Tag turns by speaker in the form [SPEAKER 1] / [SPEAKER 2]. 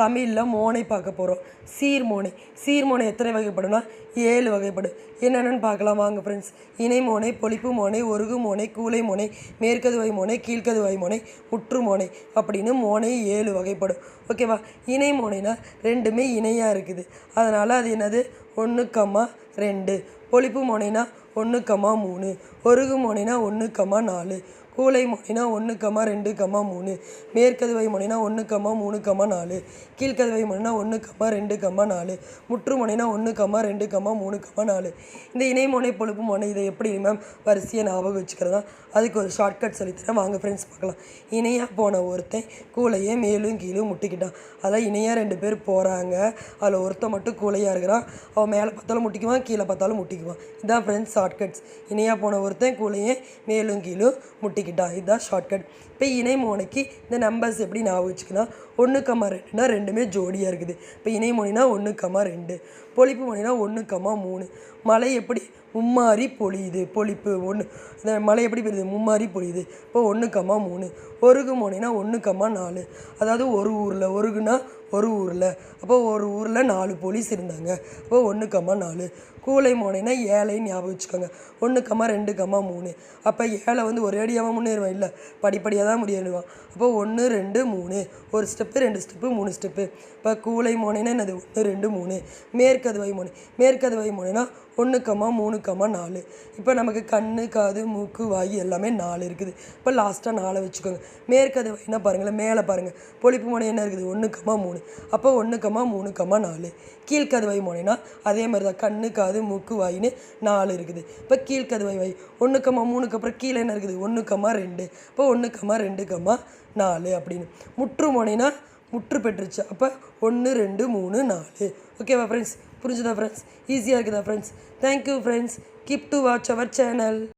[SPEAKER 1] தமிழில் மோனை பார்க்க போகிறோம் சீர்மோனை சீர்மோனை எத்தனை வகைப்படும்னா ஏழு வகைப்படும். என்னென்னு பார்க்கலாம். வாங்க ஃப்ரெண்ட்ஸ் இணை மோனை பொலிப்பு மோனை ஒருகு மோனை கூலை மோனை மேற்கதுவை மோனை கீழ்க்கதுவை மோனை உற்று மோனை அப்படின்னு மோனை ஏழு வகைப்படும். ஓகேவா இணை மோனைனா ரெண்டுமே இணையாக இருக்குது. அதனால் அது என்னது? ஒன்று கம்மா ரெண்டு. பொலிப்பு முனைனா ஒன்று கம்மா மூணு. ஒருகு முனைனா ஒன்று கம்மா நாலு. கூலை முனைனா ஒன்று கம்மா ரெண்டு கம்மா மூணு. மேற்கதுவை முனைனா ஒன்று கம்மா மூணு கம்மா நாலு. கீழ்கதவை மொழினா ஒன்று கம்மா ரெண்டு கம்மா நாலு. முற்று முனைனா ஒன்று கம்மா ரெண்டு கம்மா மூணு கம்மா நாலு. இந்த இணைமுனை பொழுப்பு முனை இதை எப்படி மேம் வரிசையை ஞாபகம் வச்சுக்கிறதா அதுக்கு ஒரு ஷார்ட்கட் சொல்லித்தரேன். வாங்க ஃப்ரெண்ட்ஸ் பார்க்கலாம். இணையாக போன ஒருத்தன் கூலையே மேலும் கீழும் முட்டிக்கிட்டான். அதான் இணையாக ரெண்டு பேர் போகிறாங்க அதில் ஒருத்தன் மட்டும் கூலையாக இருக்கிறான். அவன் மேலே பார்த்தாலும் முட்டிக்குவான் கீழே பார்த்தாலும் முட்டிக்குவான். இதான் ஃப்ரெண்ட்ஸ் ஷார்ட்கட்ஸ் இணையாக போன ஒருத்தன் கூலையே மேலும் கீழும் முட்டிக்கிட்டான். இதுதான் ஷார்ட்கட் இப்போ இணை மோனைக்கு இந்த நம்பர்ஸ் எப்படி ஞாபகம் வச்சுக்கலாம் ஒன்று கம்மா ரெண்டுனா ரெண்டுமே ஜோடியாக இருக்குது. இப்போ இணை மொழினா ஒன்று கம்மா ரெண்டு பொழிப்பு மொழினா ஒன்று கம்மா மூணு. மழை எப்படி மும்மாறி பொழியுது? பொழிப்பு ஒன்று இந்த மழை எப்படி பெய்யுது? மும்மாறி பொழியுது. இப்போ ஒன்று கம்மா மூணு. ஒருகு மோனைனா ஒன்று கம்மா நாலு. அதாவது ஒரு ஊரில் ஒருகுனா ஒரு ஊரில். அப்போது ஒரு ஊரில் நாலு போலீஸ் இருந்தாங்க. அப்போது ஒன்று கம்மா நாலு. கூலை மோனைனா ஏழைன்னு ஞாபகம் வச்சுக்கோங்க. ஒன்று கம்மா ரெண்டு கம்மா மூணு. அப்போ ஏழை வந்து ஒரே அடியாமல் முன்னேறுவான். இல்லை படிப்படியாக தான் முன்னேறுவான். அப்போது ஒன்று ரெண்டு மூணு. ஒரு ஸ்டெப்பு ரெண்டு ஸ்டெப்பு மூணு ஸ்டெப்பு இப்போ கூலை மோனைனா என்னது? ஒன்று ரெண்டு மூணு. மேற்கதுவை மோனை. மேற்கதுவை மோனைனா ஒன்று கம்மா மூணு கம்மா நாலு. இப்போ நமக்கு கண் காது மூக்கு வாய் எல்லாமே நாலு இருக்குது. இப்போ லாஸ்ட்டாக நாலை வச்சுக்கோங்க. மேற்கது வைனா பாருங்களேன் மேலே பாருங்கள் பொழிப்பு மோனை என்ன இருக்குது? ஒன்று கம்மா மூணு. அப்போ ஒன்று கம்மா மூணு கம்மா நாலு. கீழ்கதவை முனைனா அதே மாதிரி தான் கண்ணு காது மூக்கு வாயின்னு நாலு இருக்குது. இப்போ கீழ்கதவை வை. ஒன்று கம்மா மூணுக்கு அப்புறம் கீழே என்ன இருக்குது? ஒன்று கம்மா ரெண்டு. இப்போ ஒன்று கம்மா ரெண்டு கம்மா நாலு அப்படின்னு. முற்று முனைனா முற்று பெற்றுச்சு. அப்போ ஒன்று ரெண்டு மூணு நாலு. ஓகேவா ஃப்ரெண்ட்ஸ் புரிஞ்சுதா ஃப்ரெண்ட்ஸ் ஈஸியாக இருக்குதா friends thank you friends keep to watch our channel